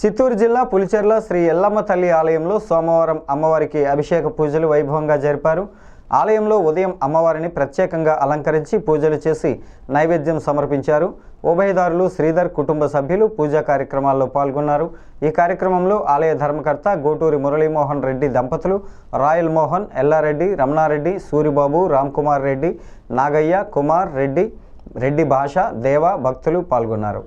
చిత్తూరు జిల్లా పులిచెర్ల శ్రీ ఎల్లమ్మ తల్లి ఆలయంలో సోమవారం అమ్మవారికి అభిషేక పూజలు వైభవంగా జరిపారు. ఆలయంలో ఉదయం అమ్మవారిని ప్రత్యేకంగా అలంకరించి పూజలు చేసి నైవేద్యం సమర్పించారు. ఉభయదారులు శ్రీధర్ కుటుంబ సభ్యులు పూజా కార్యక్రమాల్లో పాల్గొన్నారు. ఈ కార్యక్రమంలో ఆలయ ధర్మకర్త గోటూరి మురళీమోహన్ రెడ్డి దంపతులు రాయల్ మోహన్ ఎల్లారెడ్డి రమణారెడ్డి సూరిబాబు రామ్కుమార్ రెడ్డి నాగయ్య కుమార్ రెడ్డి రెడ్డి భాష దేవ భక్తులు పాల్గొన్నారు.